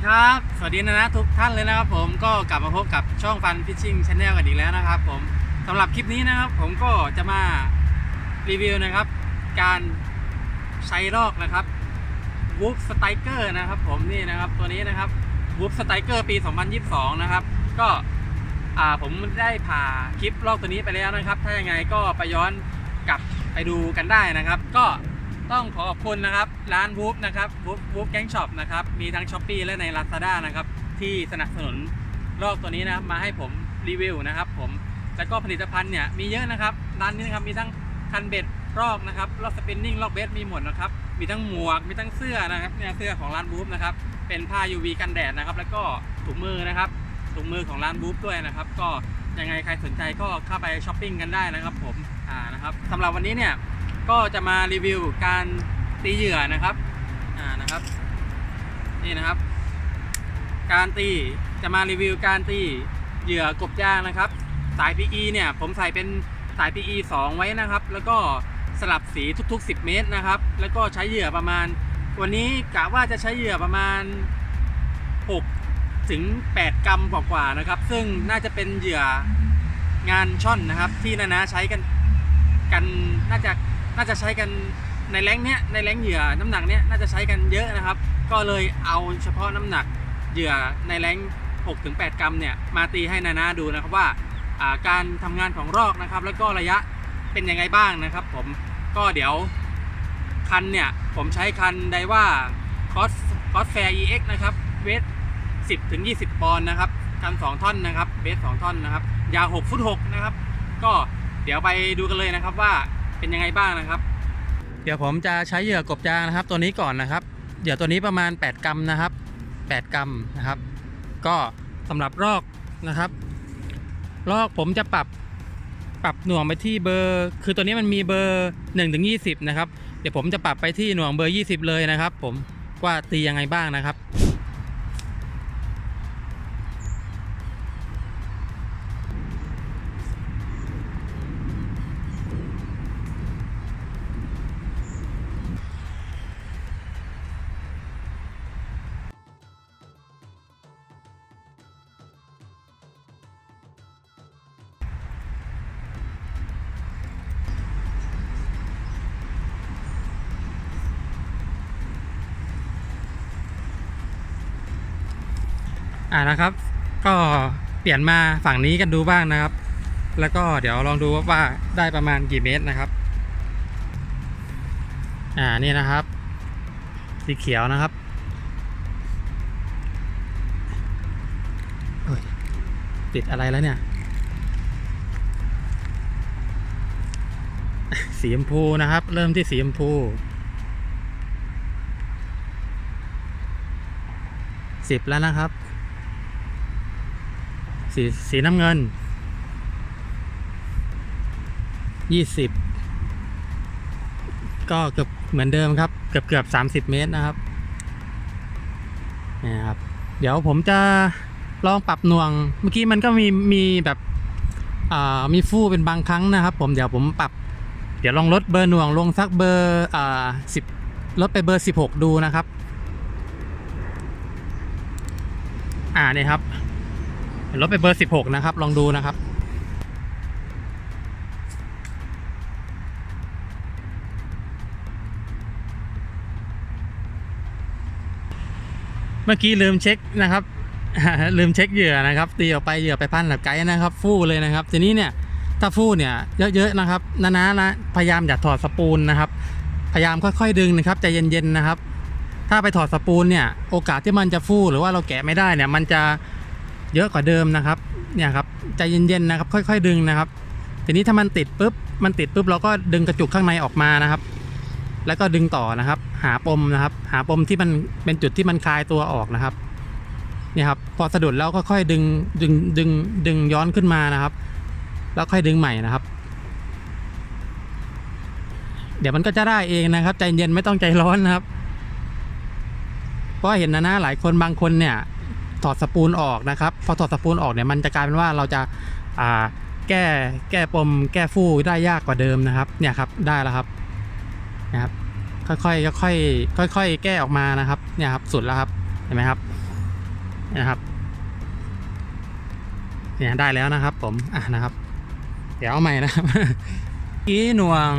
ดีครับ สวัสดีนะนะทุกท่านเลยนะครับผมก็กลับมาพบกับช่องฟันฟิชชิ่งช n แนลกันอีกแล้วนะครับผมสำหรับคลิปนี้นะครับผมก็จะมารีวิวนะครับ การใช้ลอกนะครับ w o o f Striker นะครับผมนี่นะครับตัวนี้นะครับ w o o f Striker ปี 2022 นะครับ ก็อ่าผมได้ผ่าคลิปลอกตัวนี้ไปแล้วนะครับ ถ้ายังไงก็ไปย้อนกลับไปดูกันได้นะครับ ก็ ต้องขอขอบคุณนะครับ ร้าน w o o f นะครับ w o o f w o o f Gang Shop นะครับ มีทั้ง s h อ p e e และใน Lazada นะครับ ที่สนับสนุนลอกตัวนี้นะครับมาให้ผมรีวิวนะครับ ผมแล้วก็ผลิตภัณฑ์เนี่ยมีเยอะนะครับร้านนี้นะครับมีทั้งคันเบ็ดรอกนะครับลอกสปินนิ่งลอกเบสมีหมดนะครับมีทั้งหมวกมีทั้งเสื้อนะครับเนี่ยเสื้อของร้านบูฟนะครับเป็นผ้า UV กันแดดนะครับ แล้วก็ถุงมือนะครับถุงมือของร้านบูฟด้วยนะครับ ก็ยังไงใครสนใจก็เข้าไปช้อปปิ้งกันได้นะครับ ผมอ่านะครับสำหรับวันนี้เนี่ย ก็จะมารีวิวการตีเหยื่อนะครับ อ่านะครับ นี่นะครับ การตีจะมารีวิวการตีเหยื่อกบยางนะครับ สาย PE เนี่ยผมใส่เป็นสาย PE 2 ไว้นะครับ แล้วก็สลับสีทุก ๆ 10 เมตรนะครับ แล้วก็ใช้เหยื่อประมาณ วันนี้กะว่าจะใช้เหยื่อประมาณ 6 ถึง 8 กรัมกว่าๆนะครับ ซึ่งน่าจะเป็นเหยื่องานช่อนนะครับ ที่นานาใช้กันกันน่าจะ น่าจะใช้กันในแรงเนี้ยในแรงเหยื่อน้ำหนักเนี้ยน่าจะใช้กันเยอะนะครับ ก็เลยเอาเฉพาะน้ำหนักเหยื่อในแรง6-8 กรัมเนี่ยมาตีให้นานาดูนะครับว่าการทำงานของรอกนะครับ แล้วก็ระยะเป็นยังไงบ้างนะครับ ผมก็เดี๋ยวคันเนี่ยผมใช้คันไดว่าคอสคอสแฟร์ EX นะครับเวท10ถึง20 ปอนด์นะครับคัน2ท่อนนะครับเบส2ท่อนนะครับยาว6ฟุต6นะครับ ก็เดี๋ยวไปดูกันเลยนะครับว่า เป็นยังไงบ้างนะครับ เดี๋ยวผมจะใช้เหยื่อกบยางนะครับ ตัวนี้ก่อนนะครับเหยื่อตัวนี้ประมาณ 8 กรัมนะครับ 8 กรัมนะครับ ก็สำหรับรอกนะครับลอกผมจะปรับปรับหน่วงไปที่เบอร์ คือตัวนี้มันมีเบอร์1ถึง20 นะครับ เดี๋ยวผมจะปรับไปที่หน่วงเบอร์ 20 เลยนะครับ ผมว่าตียังไงบ้างนะครับ อ่านะครับ ก็เปลี่ยนมาฝั่งนี้กันดูบ้างนะครับ แล้วก็เดี๋ยวลองดูว่าได้ประมาณกี่เมตรนะครับ อ่านี่นะครับ สีเขียวนะครับติดอะไรแล้วเนี่ย สีชมพูนะครับ เริ่มที่สีชมพู สิบแล้วนะครับ สีสีน้ำเงินยี่สิบก็เกือบเหมือนเดิมครับ เกือบเกือบสามสิบเมตรนะครับนี่ครับ เดี๋ยวผมจะลองปรับหน่วง เมื่อกี้มันก็มีมีแบบอ่ามีฟู่เป็นบางครั้งนะครับ ผมเดี๋ยวผมปรับ เดี๋ยวลองลดเบอร์หน่วงลงสักเบอร์อ่าสิบลดไปเบอร์สิบหกดูนะครับ อ่านี่ครับ ลดไปเบอร์ 16 นะครับ ลองดูนะครับ เมื่อกี้ลืมเช็คนะครับ ลืมเช็คเหยื่อนะครับ ตีออกไปเหยื่อไปพันแบบไกด์นะครับ ฟู่เลยนะครับ ทีนี้เนี่ยถ้าฟู่เนี่ยเยอะๆนะครับนะนะนะพยายามอย่าถอดสปูลนะครับ พยายามค่อยๆดึงนะครับใจเย็นๆนะครับ ถ้าไปถอดสปูลเนี่ยโอกาสที่มันจะฟู่หรือว่าเราแกะไม่ได้เนี่ยมันจะ เยอะกว่าเดิมนะครับเนี่ยครับใจเย็นๆนะครับ ค่อยๆดึงนะครับ ทีนี้ถ้ามันติดปุ๊บมันติดปุ๊บเราก็ดึงกระจุกข้างในออกมานะครับ แล้วก็ดึงต่อนะครับ หาปมนะครับ หาปมที่มันเป็นจุดที่มันคลายตัวออกนะครับเนี่ยครับพอสะดุดแล้วก็ค่อยดึงดึงดึงดึงย้อนขึ้นมานะครับ แล้วค่อยดึงใหม่นะครับ เดี๋ยวมันก็จะได้เองนะครับ ใจเย็นไม่ต้องใจร้อนนะครับเพราะเห็นนะนะหลายคนบางคนเนี่ย ถอดสปูลออกนะครับ พอถอดสปูลออกเนี่ยมันจะกลายเป็นว่าเราจะาแก้แก้ปมแก้ฟูได้ยากกว่าเดิมนะครับ เนี่ยครับได้แล้วครับนะครับค่อยๆค่อยๆค่อยๆแก้ออกมานะครับ เนี่ยครับสุดแล้วครับเห็นไหมครับนะครับเนี่ยได้แล้วนะครับ ผมอะนะครับ เดี๋ยวเอาใหม่นะครับกี้หน่วง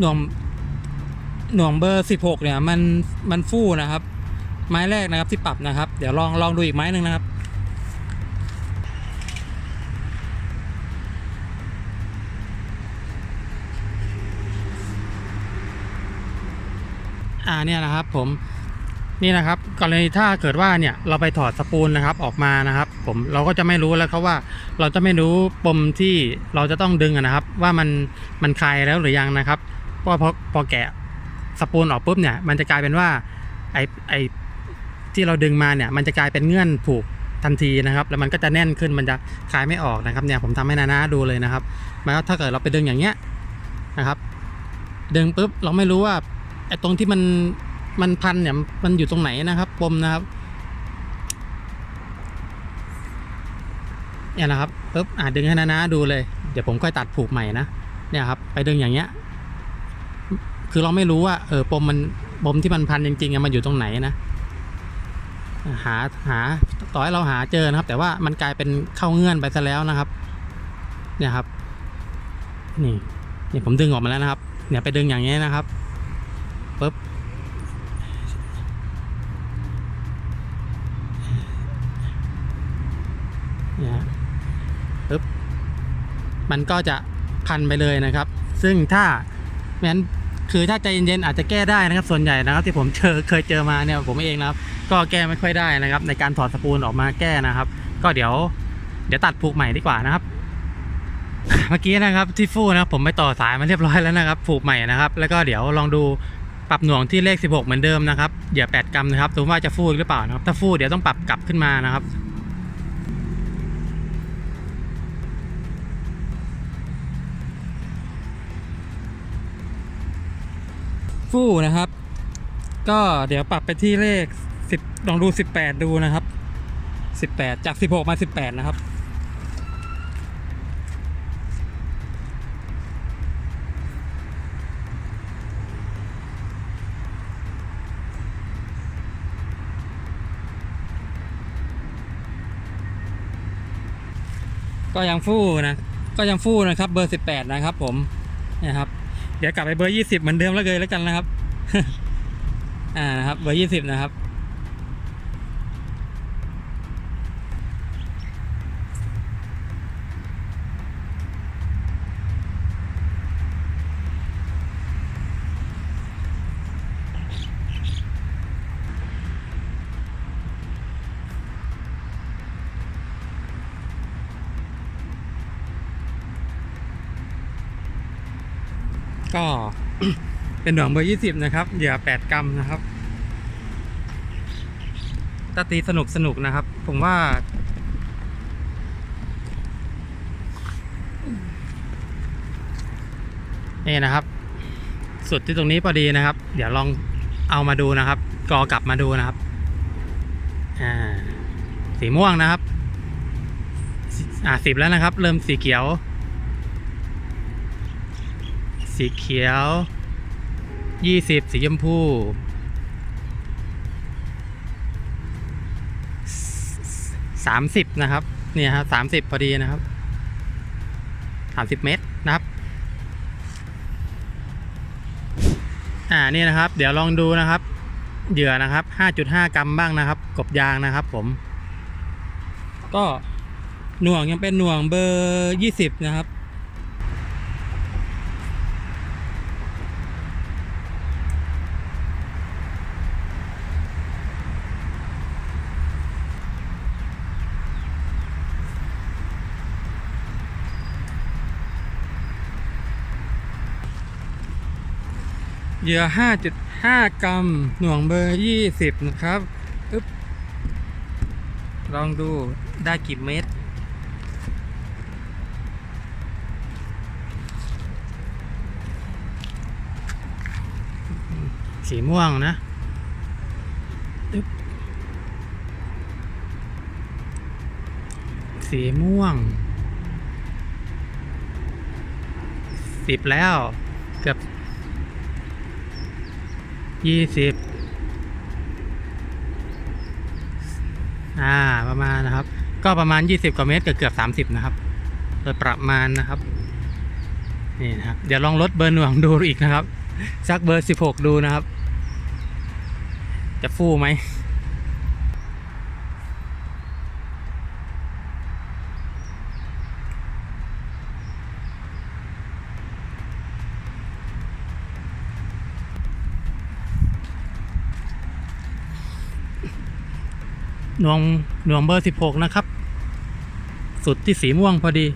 หน่วงหน่วงเบอร์สิบหกเนี่ยมันมันฟู่นะครับ ไม้แรกนะครับที่ปรับนะครับ เดี๋ยวลองลองดูอีกไม้หนึ่งนะครับ อ่าเนี่ยนะครับผมนี่นะครับกรณีถ้าเกิดว่าเนี่ยเราไปถอดสปูลนะครับออกมานะครับ ผมเราก็จะไม่รู้แล้วครับว่า เราจะไม่รู้ปมที่เราจะต้องดึงนะครับ ว่ามันมันคลายแล้วหรือยังนะครับเพราะพอพอแกะสปูลออกปุ๊บเนี่ยมันจะกลายเป็นว่าไอไอ ที่เราดึงมาเนี่ยมันจะกลายเป็นเงื่อนผูกทันทีนะครับ แล้วมันก็จะแน่นขึ้นมันจะคลายไม่ออกนะครับเนี่ยผมทำให้นานาดูเลยนะครับหมายว่าถ้าเกิดเราไปดึงอย่างเงี้ยนะครับ ดึงปุ๊บเราไม่รู้ว่าไอ้ตรงที่มันมันพันเนี่ยมันอยู่ตรงไหนนะครับปมนะครับเนี่ยนะครับปุ๊บอ่าดึงให้นะนะดูเลยเดี๋ยวผมค่อยตัดผูกใหม่นะเนี่ยครับไปดึงอย่างเงี้ยคือเราไม่รู้ว่าเออปมมันปมที่มันพันจริงๆอะมันอยู่ตรงไหนนะ หาหาต่อให้เราหาเจอนะครับ แต่ว่ามันกลายเป็นเข้าเงื่อนไปซะแล้วนะครับ เนี่ยครับ นี่นี่ผมดึงออกมาแล้วนะครับ เนี่ยไปดึงอย่างเงี้นะครับปุ๊บเนี่ยปึ๊บมันก็จะพันไปเลยนะครับ ซึ่งถ้างั้น คือถ้าใจเย็นๆอาจจะแก้ได้นะครับส่วนใหญ่นะครับ ที่ผมเจอเคยเจอมาเนี่ยผมเองนะครับ ก็แก้ไม่ค่อยได้นะครับ ในการถอดสปูลออกมาแก้นะครับ ก็เดี๋ยว เดี๋ยวตัดผูกใหม่ดีกว่านะครับเมื่อกี้นะครับที่ฟู่นะครับผมไปต่อสายมาเรียบร้อยแล้วนะครับ ผูกใหม่นะครับ แล้วก็เดี๋ยวลองดูปรับหน่วงที่เลข 16 เหมือนเดิมนะครับเหยื่อ8กรัมนะครับดูว่าจะฟูหรือเปล่านะครับถ้าฟูเดี๋ยวต้องปรับกลับขึ้นมานะครับ ฟู่นะครับ ก็เดี๋ยวปรับไปที่เลขสิบลองดูสิบแปดดูนะครับสิบแปดจากสิบหกมาสิบแปดนะครับก็ยังฟู่นะ ก็ยังฟู่นะครับ เบอร์สิบแปดนะครับผมเนี่ยครับ ดี๋ยวกลับไปเบอร์ยี่สิบเหมือนเดิมแล้วเลยแล้วกันนะครับ อ่านะครับ เบอร์ยี่สิบนะครับ ก็เป็นหนวงเบอร์ยี่สิบนะครับเหยื่อแปดกรัมนะครับถ้าตีสนุกสนุกนะครับ ผมว่า นี่นะครับ สุดที่ตรงนี้พอดีนะครับ เดี๋ยวลองเอามาดูนะครับ กอกลับมาดูนะครับ อ่า สีม่วงนะครับ อ่าสิบแล้วนะครับ เริ่มสีเขียว สีเขียวยี่สิบสีชมพูสามสิบนะครับ เนี่ยครับสามสิบพอดีนะครับสามสิบเมตรนะครับ อ่า นี่นะครับ เดี๋ยวลองดูนะครับ เหยื่อนะครับ5.5กรัมบ้างนะครับ กบยางนะครับผม ก็หน่วงยังเป็นหน่วงเบอร์20นะครับ เหยื่อ 5.5 กรัม หน่วงเบอร์ 20 นะครับอึ๊บลองดูได้กี่เม็ดสีม่วงนะอึ๊บสีม่วงสิบแล้ว เกือบ ยี่สิบอ่าประมาณนะครับ ก็ประมาณ 20กว่าเมตรเกือบเกือบ30นะครับ โดยประมาณนะครับนี่นะครับ เดี๋ยวลองลดเบอร์หน่วงดูอีกนะครับสักเบอร์ 16 ดูนะครับ จะฟู่ไหม หน่วงหน่วงเบอร์ 16 นะครับ สุดที่สีม่วงพอดี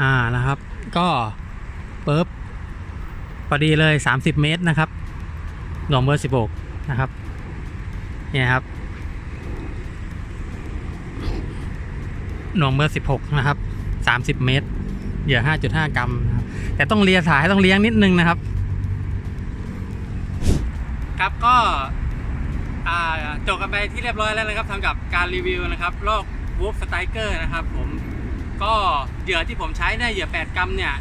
อ่านะครับ ก็ปึ๊บพอดีเลย 30 เมตรนะครับหน่วงเบอร์ 16 นะครับ เนี่ยครับหน่วงเบอร์ 16 นะครับ 30 เมตรเหยื่อ5.5 กรัมนะครับ แต่ต้องเลียสายต้องเลี้ยงนิดนึงนะครับ ครับก็จบกันไปที่เรียบร้อยแล้วนะครับสำหรับการรีวิวนะครับโรควูฟสไตเกอร์นะครับผมก็เหยื่อที่ผมใช้เนี่ยเหยื่อ 8 กรัมเนี่ย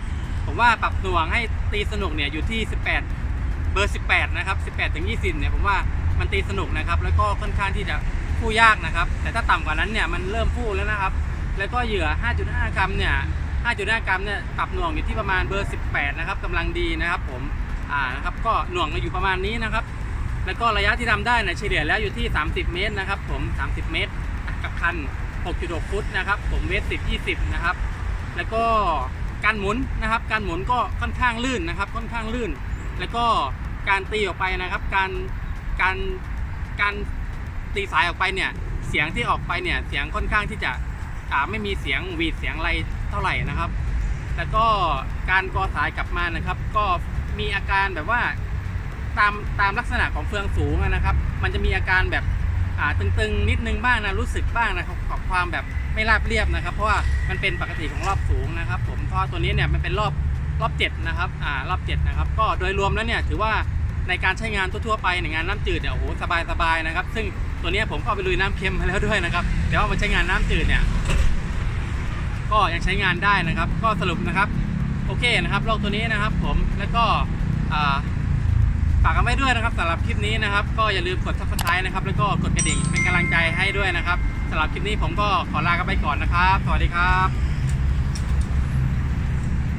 ผมว่าปรับหน่วงให้ตีสนุกเนี่ยอยู่ที่ 18 เบอร์ 18 นะครับ 18 ถึง 20 เนี่ยผมว่ามันตีสนุกนะครับ แล้วก็ค่อนข้างที่จะฟู่ยากนะครับ แต่ถ้าต่ำกว่านั้นเนี่ยมันเริ่มฟู่แล้วนะครับ แล้วก็เหยื่อ 5.5 กรัมเนี่ย 5.5 กรัมเนี่ยปรับหน่วงอยู่ที่ประมาณเบอร์ 18 นะครับกำลังดีนะครับผมอ่านะครับก็หน่วงอยู่ประมาณนี้นะครับ แล้วก็ระยะที่ทำได้เนี่ยเฉลี่ยแล้วอยู่ที่ 30 เมตรนะครับผม 30 เมตรกับคัน 6.6 ฟุตนะครับ ผมเวท10 20 นะครับ แล้วก็การหมุนนะครับ การหมุนก็ค่อนข้างลื่นนะครับ ค่อนข้างลื่น แล้วก็การตีออกไปนะครับ การการการตีสายออกไปเนี่ยเสียงที่ออกไปเนี่ยเสียงค่อนข้างที่จะาไม่มีเสียงหวีดเสียงอะไรเท่าไหร่นะครับแล้วก็การกอสายกลับมานะครับ ก็มีอาการแบบว่าตามตามลักษณะของเฟืองสูงนะครับ มันจะมีอาการแบบอ่าตึงๆ นิดนึงบ้างนะรู้สึกบ้างนะครับกับความแบบไม่ราบเรียบนะครับ เพราะว่ามันเป็นปกติของรอบสูงนะครับ ผมเพราะตัวนี้เนี่ยมันเป็นรอบรอบเจ็ดนะครับอ่ารอบเจ็ดนะครับ ก็โดยรวมแล้วเนี่ยถือว่า ในการใช้งานทั่วๆไปในงานน้ำจืดเนี่ยโอ้โหสบายๆนะครับ ซึ่งตัวนี้ผมก็ไปลุยน้ำเค็มมาแล้วด้วยนะครับแต่ว่ามาใช้งานน้ำจืดเนี่ยก็ยังใช้งานได้นะครับ ก็สรุปนะครับโอเคนะครับโลกตัวนี้นะครับ ผมแล้วก็ฝากกันไว้ด้วยนะครับสำหรับคลิปนี้นะครับ ก็อย่าลืมกด subscribe นะครับ แล้วก็กดกระดิ่งเป็นกำลังใจให้ด้วยนะครับสำหรับคลิปนี้ผมก็ขอลากันไปก่อนนะครับ สวัสดีครับ